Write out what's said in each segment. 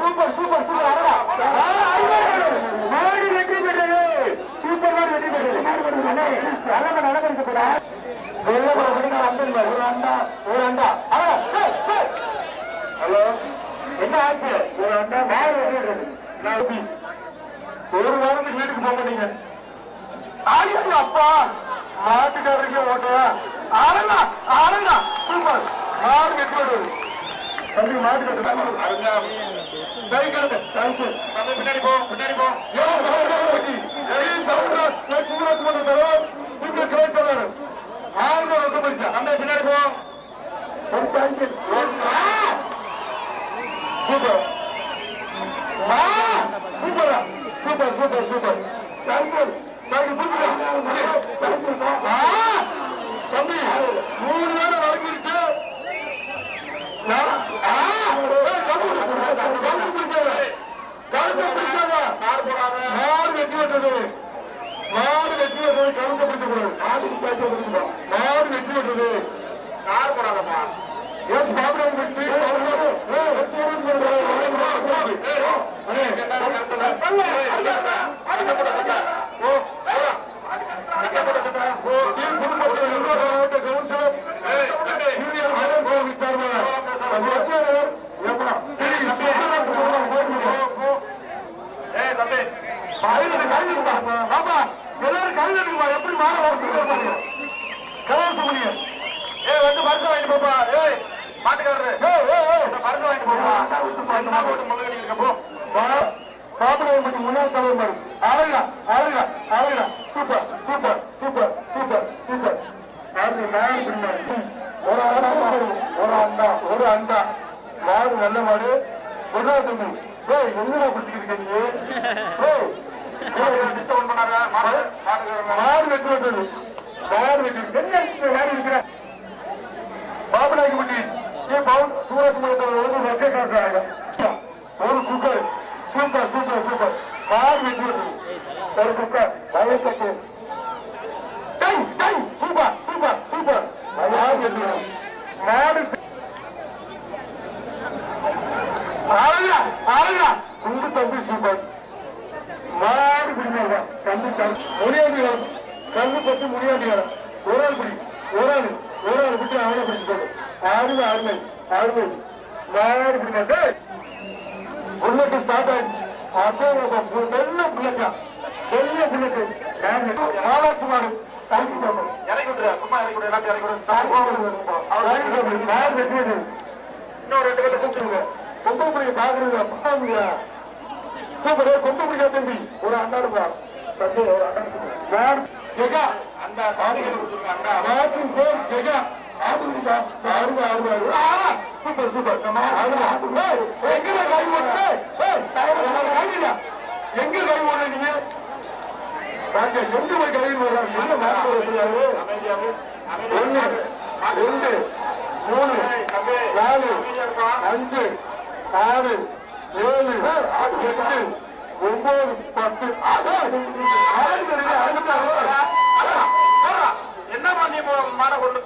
Super super super அடடா. மாடு வெற்றி பெற்றது. சூப்பர் மாடு வெற்றி பெற்றது. அண்ணே, நடக்க நடக்க கூட ஒரு அண்டா ஒரு அண்டா. ஹலோ. என்ன ஆச்சு? ஒரு அண்டா மாடு வெற்றி பெற்றது. ஒரு வாரத்துக்கு வீட்டுக்கு போக மாட்டீங்க. ஐயோ அப்பா. மாட்டுக்காரருக்கே ஓட்டுவா? ஆளுங்க ஆளுங்க சூப்பர். மாடு வெற்றி பெற்றது. தம்பி மாடு கட்டு. பைக் எடுத்து தேங்க்யூ தம்பி பின்னாடி போ பின்னாடி போ. சூரத் பண்ணுறதோ நீங்க கிரேட் சொல்றாரு ஆளுங்க ரொம்ப பிடிச்சா அந்த பின்னாடி போ. சூப்பர். சூப்பரா. Super super super. Thank you thank you super தம்பி மூணு நேரம் வழங்கிருச்சு மாடு வெற்றி பெற்றது மாடு வெற்றி பெற்றது கவுந்த பிடிக்கக்கூடாது மாடு வெற்றி பெற்றது யார் போடாதப்பா எஸ் பாபுராம் வெற்றி எல்லாரும் கையில் இருக்குமா எப்படி மாற வரது கலவச முடியும் ஏய் வந்து மருந்து வாங்கிட்டு போப்பா ஏய் மாட்டுக்காரரு ஏய் ஏய் ஏய் இந்த மருந்து வாங்கிட்டு போப்பா என்ன போட்டு முழுகி இருக்க போ சாப்பிடுவது மட்டும் முன்னாள் தலைவர் மாதிரி அழகா அழகா அழகா super super super super super மாடு மாடு பின்னாடி ஒரு அண்டா ஒரு அண்டா ஒரு அண்டா மாடு நல்ல மாடு ஒரு தம்பி ஏய் எங்கடா பிடிச்சிருக்க நீ ஏய் டிஸ்டர்ப் பண்ணாத மாடு வெற்றி மாடு வெற்றி மாடு இருக்கிற பாபநாயகப்பட்டி கே பவுன் சூரத் மகத்தவர் வந்து வக்கே காசுறாங்க ஒரு குக்கர் சூப்பர் சூப்பர் சூப்பர் மாடு வெற்றி ஒரு குக்கர் நல்ல தப்பு டை டை சூப்பர் சூப்பர் சூப்பர் மாடு வெற்றி மாடு ஆளுங்க ஆளுங்க குண்டு தம்பி சூப்பர் கண்டு கண்டு முடியாது கண்ணு பத்து முடியாது ஒரு ஆள் பிடி ஒரு ஆள் ஒரு ஆள் விட்டு அவனை பிடிச்சு ஆறுமை ஆறுமை. ஆறுமை மாடு பிடிங்க புல்லட்டு ஸ்டார்ட் ஆயிடுச்சு அப்போ நல்ல புல்லட்டா நல்ல புல்லட்டு மாலாட்சி மாடு. இறக்கி விட்டுரு. சும்மா இறக்கி விடு. எல்லாத்தையும் இறக்கி விடு. மாடு வெற்றி இன்னும் ரெண்டு பேர்த்த கூப்பிட்டுருங்க. பொம்பளை பிள்ளைங்க பாக்குறீங்க பாருங்க சூப்பர். கொண்டு பிடிக்கா தம்பி? ஒரு அண்ணாடுப்பா தம்பி ஒரு அண்ணா ஜெகா அந்த மாட்டின் பேர் ஜெகா. ஆடுங்கப்பா சூப்பர் சூப்பர். எங்க கை ஓட்டு எங்க கை ஓட நீங்க? ராஜா எங்க போய் கை ஒண்ணு ரெண்டு மூணு நாலு அஞ்சு ஆறு ஏழு எட்டு ஒவ்வொரு பத்து என்ன பண்ணி மாட கொண்டு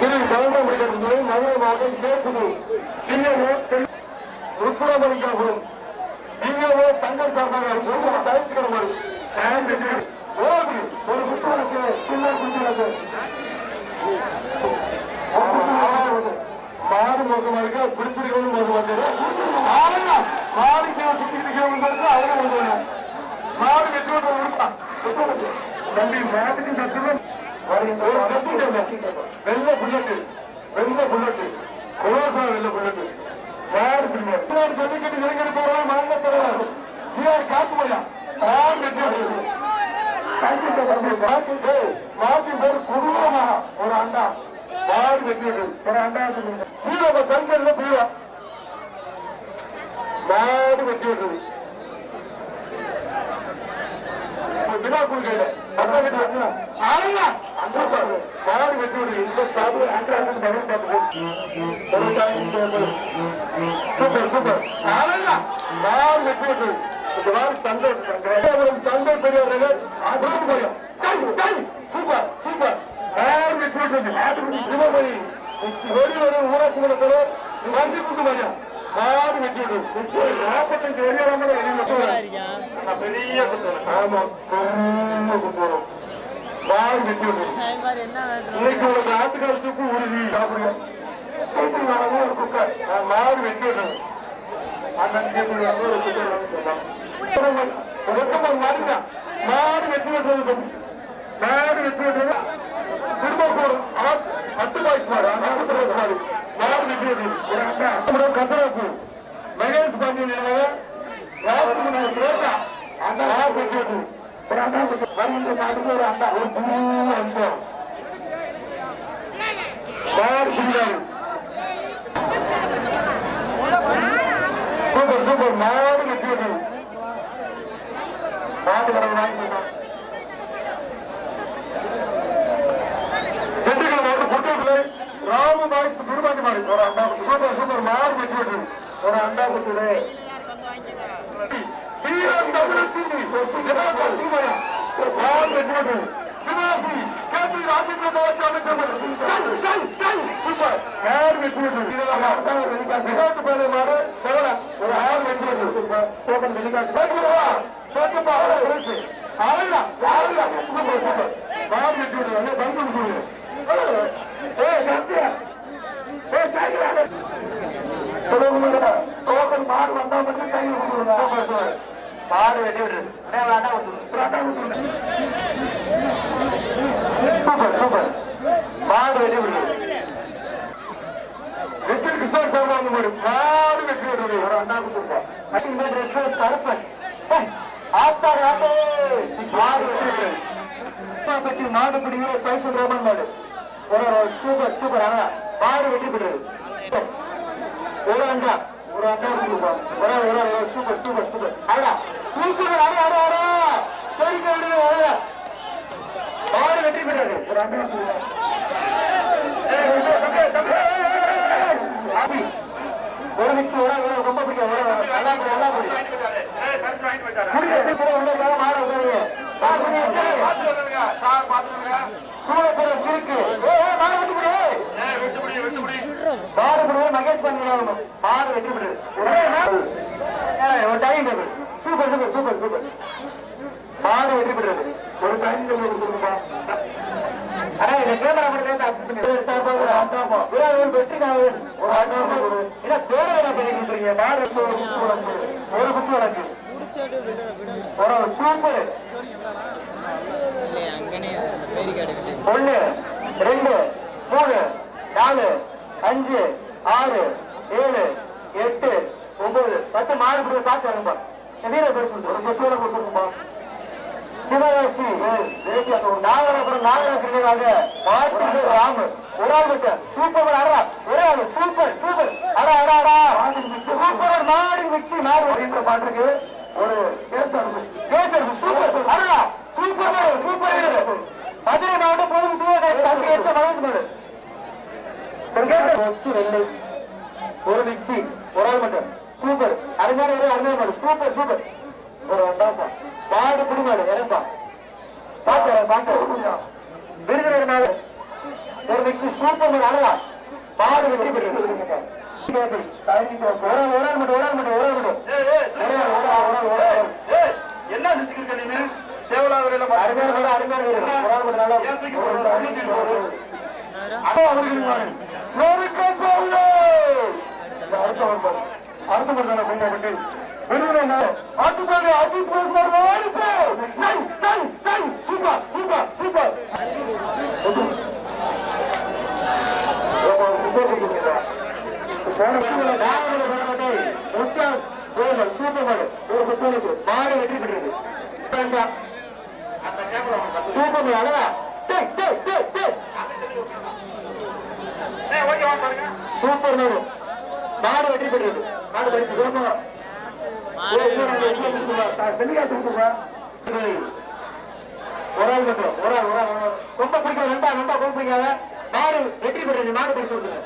திரு கவர்மெண்ட் முடிக்கிறது மதுரை மாவட்டம் பேசுது ருத்ரமணிக்காபுரம் நீங்களோ சங்கம் சார்பாக சொல்லுங்க தவிர்த்துக்கிற ஒரு ஒரு புத்தகத்துக்கு சின்ன குட்டிகளுக்கு மாடு மோசமா இருக்கு பிடிச்சிருக்கணும் போது வந்தது ஆளுங்க மாடு கீழே சுத்திக்கிறவங்க அவங்க வெற்றி விடுப்பா தம்பி வெள்ள புல்லட்டு. வெள்ள புல்லட்டு. குலோசா வெள்ள புல்லட்டு. பிரிவார் ஜல்லிக்கட்டு இளைஞர் போறா மாநில தலைவர் ஜிஆர் காத்துமையா மாடு வெற்றி விடுறது மாட்டி பேர் குருவமா ஒரு அண்டா. மாடு வெட்டியது ஒரு அண்டா பீரோ சங்கல்ல பூரா. மாடு வெட்டியது விழா குழுக்கையில பக்கம் கட்டி வச்சுனா. ஆளுங்க! அந்த மாடு வெட்டியது இந்த சாப்பிடு அண்டாசன் பகல் பார்த்து சூப்பர் சூப்பர். ஆளுங்க! மாடு வெட்டியது இந்த மாதிரி தந்தை தந்தை பெரியவர்கள் அதுவும் போயும் சூப்பர் சூப்பர். மாடு வெட்டியது சிவமணி ஒரு ஊராட்சி மன்ற தலைவர் வந்து மாட்டேன் மாடு வெட்டிடு நாற்பத்தஞ்சு வெளியாமல பெரிய குத்தம் ஆமா ரொம்ப குத்தம் மாடு வெட்டிடு இன்னைக்கு உங்களுக்கு ஆட்டுக்கால் தூக்கு உறுதி சாப்பிடுங்க. ஒரு குக்கை. மாடு வெட்டிடு அண்ணன் கேட்டு ஒரு குக்கை மாடு வெட்டி விடுறது மாடு வெட்டி விடுறது திரும்பக்கூர் பத்து பாய்ஸ் மாடு நாற்பது வயசு மாடு. மாடு வெட்டி விடுறது மகேஷ் பாண்டியன் என்பவர் அந்த மாடு வெட்டி ஒரு அண்ணா வருகின்ற நாட்டுக்கு ஒரு அண்ணா. ஒரு புது அன்பம் சூப்பர் சூப்பர். மாடு நிற்கிறது. மாடு கடை வாங்கி திண்டுக்கல் மாவட்டம் புத்தகத்தில் ராமு பாய்ஸ் குருபாண்டி மாடு ஒரு அண்டா சூப்பர் சூப்பர். மாடு வெட்டி ஒரு அண்டா குத்துது வீரன் தமிழச்சிந்தி ஒரு வெட்டி விடுறது சிவாசி கேபி ராஜேந்திர பாலாஜி அமைச்சர் சூப்பர். மாடு வெட்டி விடுறது சிகாத்து பேரை மாடு செவல ஒரு ஆறு வெட்டி விடுறது சோபன் டெலிகாட் கேட்கிறவா கேட்கப்பா பிரிச்சு ஆளுடா ஆளுடா சூப்பர் சூப்பர். மாடு வெட்டி விடுறது பந்து விடுறது ஏய் கத்தியா ஏய் கையில சொல்லுங்க டோக்கன் மாடு வந்தா மட்டும் கையில் மாடு வெட்டி விடுறது சூப்பர் சூப்பர் மாடு வெட்டி விடுறது வெற்றி கிஷோர் சர்மா வந்து மாடு மாடு வெட்டி விடுறது ஒரு அண்ணா கொடுத்துருப்பா கருப்பன் ஆத்தாரு ஆட்டே மாடு வெட்டி விடுறது மாடு பிடிக்கிற பைசல் ரோமன் மாடு ஒரு சூப்பர் சூப்பர் ஆனா மாடு வெட்டி விடுறது ஒரு அண்டா ஒரு அண்டா ஒரு ஒரு சூப்பர் சூப்பர் சூப்பர் அடா சூப்பர் அடா அடா அடா வெட்டி விடுறது ஒரு அண்டா ஒரு நிமிஷம் ஒரு ஒரு ரொம்ப பிடிக்கும் ஒரு நல்லா நல்லா பிடி. முடி எப்படி கூட உள்ள மேல மாடு சூழப்புறம் இருக்கு ஏய், ஏய், மாடு வெட்டி விடு மாடு விடுவது ஒரு time table super super super super மாடு ஒரு டைம் டேபிள் கொடுத்துருப்பா ஆனா இந்த கேமரா மட்டும் ஒரு வெற்றி ஒரு பண்ணிட்டு ஒரு குத்து வழக்கு ஒரு சூப்பர் ஒண்ணு ரெண்டு மூணு நாலு அஞ்சு ஆறு ஏழு எட்டு ஒன்பது பத்து மாடு கொடுக்க காசு வரும்பா வீர பேர் ஒரு சொத்தோட கொடுத்துருப்பா சிவகாசி நாகராபுரம் நாகராசிக்காக மாட்டு ராமு. ஒரு ஆள் மட்டும் சூப்பர் அடா ஒரே ஆளு சூப்பர் சூப்பர் அடா அடா அடா. சூப்பர் மாடு மிக்சி மாடு அப்படின்ற பாட்டுக்கு ஒரு கேசர் கேசர் சூப்பர் அடா சூப்பர் சூப்பர் மதுரை மாவட்டம் போதும் சிவகாசி தம்பி எச்ச மகேஷ் வச்சு வெள்ளை ஒரு மிக்சி ஒரு ஆள் மட்டும் சூப்பர் அருமையான ஒரு அருமையான மாடு. சூப்பர் சூப்பர் ஒரு ரெண்டாப்பா மாடு குடிமாடு இறப்பா பாக்க பாக்க விருதுநகர் மாடு. ஒரு மிக்சி சூப்பர் மாடு. அழகா. மாடு வெற்றி பெற்று ஒரு ஆள் ஒரு ஆள் மட்டும் ஒரு ஆள் மட்டும் ஒரு ஆள் மட்டும். என்ன செஞ்சுக்கிருக்க நீங்க தேவலாவரையில அருமையான அருமையான ஒரு ஆள் மட்டும் நல்லா அவர்கள் அடுத்த ஒரு பாரு. அடுத்த பாரு தானே கொஞ்சம் விட்டு விருதுநகர் ஆட்டுப்பாடு அஜித் போஸ் மாடு ஓடி போ டை டை டை சூப்பர் சூப்பர் சூப்பர் சூப்பர் மாடு ஒரு குத்தலுக்கு மாடு வெற்றி பெற்றது வேண்டாம் சூப்பர் மாடு அழகா சூப்பர் மாடு மாடு வெற்றி பெற்றது மாடு பரிசு கொடுப்போம் ஒரு ஆள் மட்டும். ஒரு ஆள் ஒரு ஆள், ஒரு. ரொம்ப பிடிக்காது ரெண்டா ரெண்டா ரொம்ப பிடிக்காத? மாடு வெற்றி பெற்றது மாடு பரிசு கொடுத்துருங்க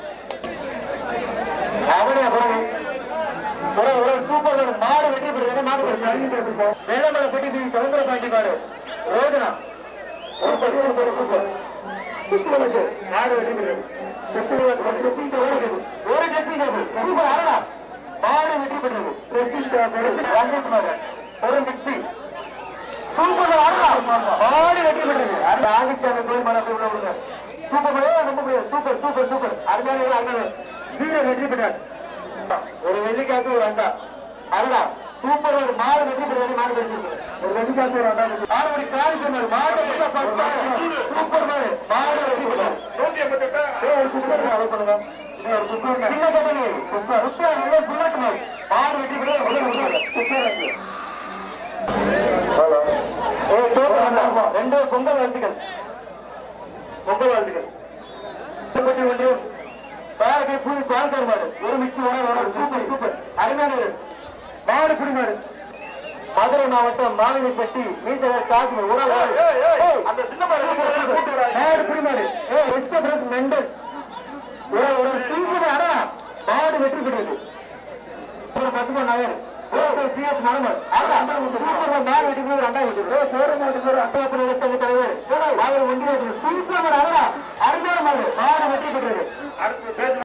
அவனே போறேன் ஒரு ஒரு சூப்பர் மாடு. வெற்றி பெற்றது மாடு பரிசு வெள்ளமலை பெட்டி தூக்கி சவுந்தர பாண்டி மாடு ரோஜனா. Super super. சூப்பர் சூப்பர் மாடு வெற்றி பெற்றது ஒரு டெஸ்டிங் டேபிள் சூப்பர் அரணா. மாடு வெற்றி பெற்றது. ஒரு மிக்சி சூப்பர் அரணா. மாடு வெற்றி பெற்றது. அந்த ஆதித்யாவை கோயில் மன உள்ள விடுங்க சூப்பர் ரொம்ப முடியாது சூப்பர் சூப்பர் சூப்பர். அருமையான வீரர் வெற்றி பெற்றார். ஒரு வெள்ளிக்காசு ஒரு அண்டா அரணா. சூப்பர் ஒரு மாடு வெற்றி பெற்றது மாடு ஒரு வெள்ளிக்காசு ஒரு அண்டா ஆறுபடி காலி சொன்னார் மாடு. சூப்பர் மாடு மாடு பெற்றார் நூத்தி எண்பத்தி எட்டு ஒரு குக்கர் அளவு பண்ணுங்க. ஒரு குக்கர். சின்ன கட்டளை. குக்கர். குக்கர் நல்லா புல்லட் மாதிரி. மாடு வெட்டி கூட உள்ள விடுறாங்க. குக்கர் இருக்கு. ஏய், தோப்பு வேண்டாம். ரெண்டு பொங்கல் வாழ்த்துக்கள் பொங்கல் வாழ்த்துக்கள் திருப்பதி வண்டியும் பாரதி பூமி பால்கார் மாடு ஒரு மிக்சி வர வர சூப்பர் சூப்பர் அருமையான வீரர். மாடு புடி மாடு மதுரை மாவட்டம் மாவினிப்பட்டி மீசவர் காசு உறவு அந்த சின்ன மெண்டல். ஒரு ஒரு வெற்றி பெற்றது. ஒரு பசுமன் நகர். ஒரு சிஎஸ் மரமர் சூப்பர் மாடு வெற்றி பெற்றது ரெண்டாவது வெற்றி பெற்றது. போற மாடு பேர் அட்டா வச்ச தலைவர். அவர் ஒன்றிய சூப்பர் அருமையான வெற்றி பெற்றது.